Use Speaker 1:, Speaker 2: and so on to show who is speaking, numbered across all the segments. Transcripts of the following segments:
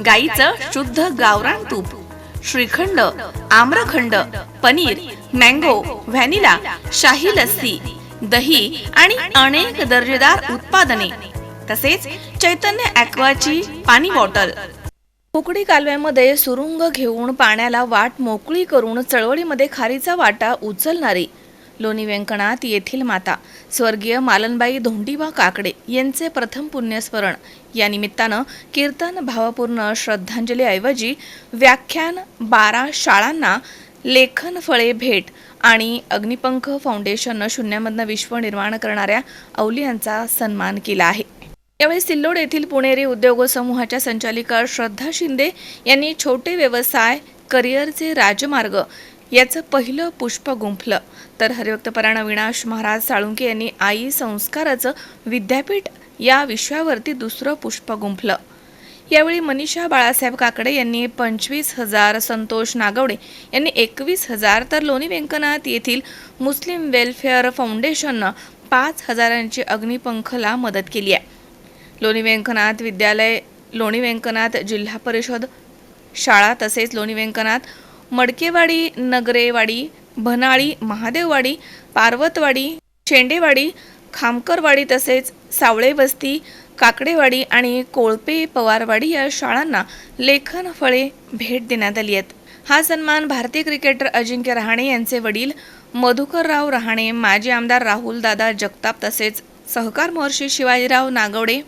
Speaker 1: गाईचं शुद्ध गावरान तूप श्रीखंड आम्रखंड पनीर मँगो व्हॅनिला शाही लस्सी दही आणि अनेक दर्जेदार उत्पादने तसेच चैतन्य ॲक्वाची पाणी बॉटल. कोकडी कालव्यामध्ये सुरुंग घेऊन पाण्याला वाट मोकळी करून चळवळीमध्ये खारीचा वाटा उचलणारी लोणी व्यंकणात येथील माता स्वर्गीय मालनबाई धोंडीबा काकडे यांचे प्रथम पुण्यस्मरण. या निमित्तानं कीर्तन भावपूर्ण श्रद्धांजलीऐवजी व्याख्यान बारा शाळांना लेखन फळे भेट आणि अग्निपंख फाउंडेशननं शून्यामधनं विश्व निर्माण करणाऱ्या अवलियांचा सन्मान केला आहे. यावेळी सिल्लोड येथील पुणेरी उद्योग समूहाच्या संचालिका श्रद्धा शिंदे यांनी छोटे व्यवसाय करिअरचे राजमार्ग याचं पहिलं पुष्प गुंफलं. तर हरिभक्तपरायण अविनाश महाराज साळुंके यांनी आई संस्काराचं विद्यापीठ या विषयावरती दुसरं पुष्प गुंफलं. यावेळी मनीषा बाळासाहेब काकडे यांनी पंचवीस हजार संतोष नागवडे यांनी एकवीस हजार तर लोणी व्यंकनाथ येथील मुस्लिम वेलफेअर फाउंडेशननं पाच हजारांची अग्निपंखला मदत केली आहे. लोणी व्यंकनाथ विद्यालय लोणी व्यंकनाथ जिल्हा परिषद शाळा तसेच लोणी व्यंकनाथ मडकेवाडी नगरेवाडी भनाळी महादेववाडी पार्वतवाडी शेंडेवाडी खामकरवाडी तसेच सावळे वस्ती काकडेवाडी आणि कोळपे पवारवाडी या शाळांना लेखन फळे भेट देण्यात आली आहेत. हा सन्मान भारतीय क्रिकेटर अजिंक्य रहाणे यांचे वडील मधुकरराव रहाणे माजी आमदार राहुल दादा जगताप तसेच सहकार महर्षी शिवाजीराव नागवडे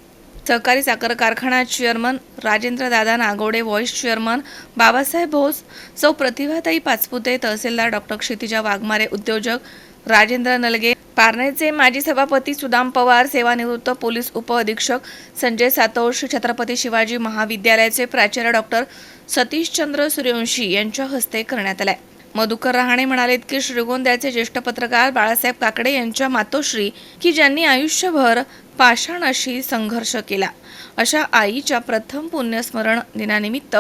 Speaker 1: सहकारी साखर कारखाना chairman Rajendra Dada Nagode vice chairman Babasaheb Bhos सौ प्रतिभाताई पाचपुते तहसीलदार डॉक्टर क्षितिजा वाघमारे उद्योजक राजेंद्र नलगे पारनेरचे माजी सभापती सुदाम पवार सेवानिवृत्त पोलीस उपअधीक्षक संजय सातोष छत्रपती शिवाजी महाविद्यालयाचे प्राचार्य डॉक्टर सतीशचंद्र सूर्यवंशी यांच्या हस्ते करण्यात आलाय. मधुकर रहाणे म्हणालेत की श्रीगोंद्याचे ज्येष्ठ पत्रकार बाळासाहेब काकडे यांच्या मातोश्री की ज्यांनी आयुष्यभर पाषाणाशी संघर्ष केला. अशा आईच्या प्रथम पुण्यस्मरण दिनानिमित्त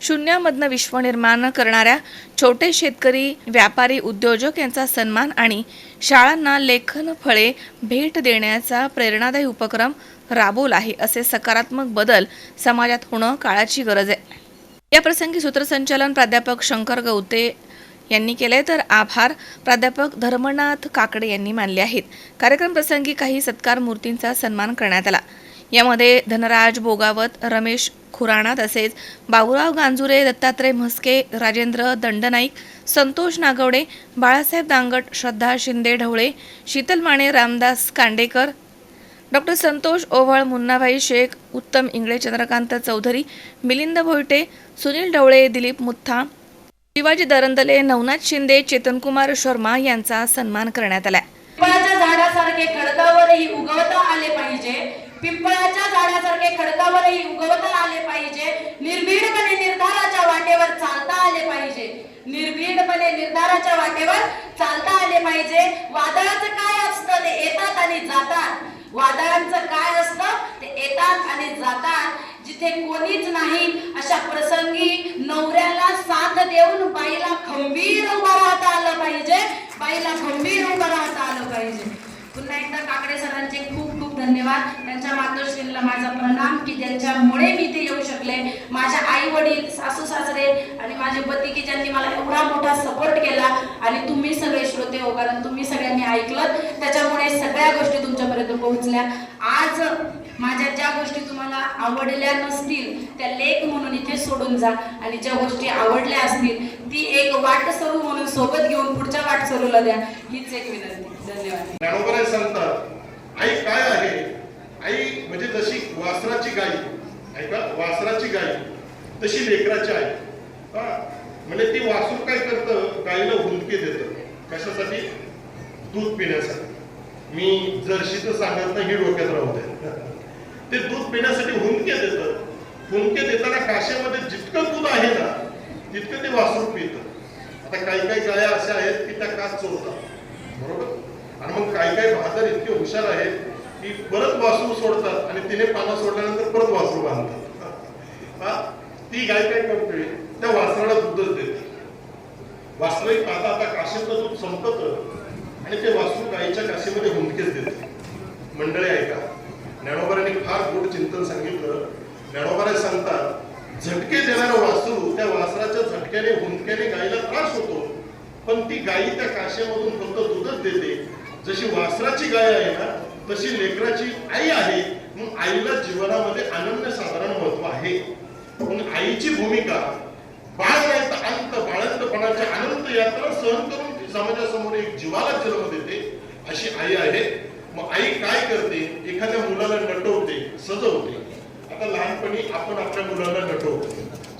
Speaker 1: शून्यामधनं विश्व निर्माण करणाऱ्या छोटे शेतकरी व्यापारी उद्योजक यांचा सन्मान आणि शाळांना लेखन फळे भेट देण्याचा प्रेरणादायी उपक्रम राबवला आहे असे सकारात्मक बदल समाजात होणं काळाची गरज आहे. या प्रसंगी सूत्रसंचालन प्राध्यापक शंकर गवते यांनी केले तर आभार प्राध्यापक धर्मनाथ काकडे यांनी मानले आहेत. कार्यक्रम प्रसंगी काही सत्कार मूर्तींचा सन्मान करण्यात आला. यामध्ये धनराज बोगावत रमेश खुराणा तसेच बाबुराव गांजुरे दत्तात्रय म्हस्के राजेंद्र दंडनाईक संतोष नागवडे बाळासाहेब दांगट श्रद्धा शिंदे ढवळे शीतल माने रामदास कांडेकर डॉक्टर संतोष ओव्हाळ मुन्नाभाई शेख उत्तम इंगळे चंद्रकांत चौधरी मिलिंद भोयटे सुनील ढवळे दिलीप मुथ्था शिवाजी दरंदले नवनाथ शिंदे चेतनकुमार शर्मा यांचा सन्मान करण्यात आला
Speaker 2: पिंपळाच्या झाडासारखे खडकावरही उगवता आले पाहिजे. पिंपळाच्या झाडासारखे खडकावरही उगवता आले पाहिजे. निर्भीडपणे निर्धाराच्या वाटेवर चालता आले पाहिजे. निर्भीडपणे निर्धाराच्या वाटेवर चालता आले पाहिजे. वादळाचं काय असतं? ते येतात आणि जातात. वादळांचं काय असतं? ते येतात आणि जातात. जिथे कोणीच नाही अशा प्रसंगी नवऱ्याला साथ देऊन बाईला खंबीर उभं राहता आलं पाहिजे. बाईला खंबीर उभं राहता आलं पाहिजे. पुन्हा एकदा काकडे सरांचे खूप खूप धन्यवाद. त्यांच्या मातोश्रीला माझा प्रणाम की ज्यांच्यामुळे मी इथे येऊ शकले. माझ्या आई वडील सासू सासरे आणि माझे पती की ज्यांनी मला एवढा मोठा सपोर्ट केला. आणि तुम्ही सगळे श्रोते हो कारण तुम्ही सगळ्यांनी ऐकलं त्याच्यामुळे सगळ्या गोष्टी तुमच्यापर्यंत पोहोचल्या. आज माझ्या ज्या गोष्टी तुम्हाला आवडल्या नसतील त्या लेख म्हणून इथे सोडून जा. आणि ज्या गोष्टी आवडल्या असतील ती एक वाट सरू म्हणून सोबत घेऊन पुढच्या वाट सरूला द्या. हीच एक विनंती. धन्यवाद.
Speaker 3: आई काय आहे? आई म्हणजे जशी वासराची गाई ऐका वासराची गाय तशी लेकराची आई. हा म्हणजे ती वासरू काय करतं? गायीला हुंदके देतं. कशासाठी? दूध पिण्यासाठी. मी जर्शीचं सांगत नाही हे डोक्यात राहू दे ते दूध पिण्यासाठी हुंदके देतं. हुंदके देताना काशामध्ये जितकं दूध आहे ना तितकं ते वासरू पितं. आता काही काही गाया अशा आहेत की त्या कास चोरतात. बरोबर? आणि मग काही काही बहादर इतके हुशार आहेत की परत वासरू सोडतात आणि तिने पानं सोडल्यानंतर परत वासरू बांधतात. ती गाय काय करते? त्या वासराला दूधच देते. वासरही पाहता आता काशीतलं दूध संपत आणि ते वासरू गायीच्या काशीमध्ये हुंदकेच देते. मंडळी ऐका ज्ञानोबारांनी फार गोड चिंतन सांगितलं. ज्ञानोबारा सांगतात झटके देणारं वासरू त्या वासराच्या झटक्याने हुंदक्याने गायीला त्रास होतो. पण ती गायी त्या काशेमधून फक्त दूधच देते. जशी वासराची गाय आहे ना तशी लेकराची आई आहे. मग आईला जीवनामध्ये अनन्य साधारण महत्त्व आहे. म्हणून आईची भूमिका बाळ अंत बाळंतपणाच्या अनंत यात्रा सहन करून ती समाजासमोर एक जीवाला जन्म देते अशी आई आहे. मग आई काय करते? एखाद्या मुलाला नटवते सजवते. आता लहानपणी आपण आपल्या मुलाला नटवतो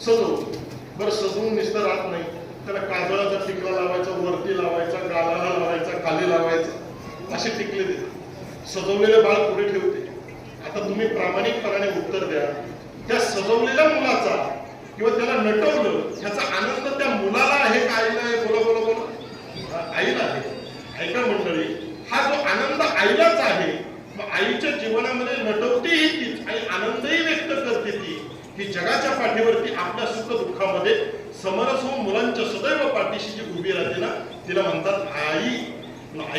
Speaker 3: सजवतो. बरं सजवून नुसतं राहत नाही. त्याला काजळाचा टिकला लावायचा गालाला लावायचा खाली लावायचा असे टिकले देतात सजवलेलं बाळ पुढे ठेवते. आता तुम्ही प्रामाणिकपणाने उत्तर द्या. त्या सजवलेल्या मुलाचा किंवा त्याला नटवलं ह्याचा आनंद त्या मुलाला आहे का आईला आहे? बोला बोला बोला. आईला आहे. ऐका मंडळी हा जो आनंद आईलाच आहे मग आईच्या जीवनामध्ये नटवतेही तीच. आणि आनंदही व्यक्त करते ती की जगाच्या पाठीवरती आपल्या सुख दुःखामध्ये समरस होऊन मुलांच्या सदैव पाठीशी जी उभी राहते ना तिला म्हणतात आई आई.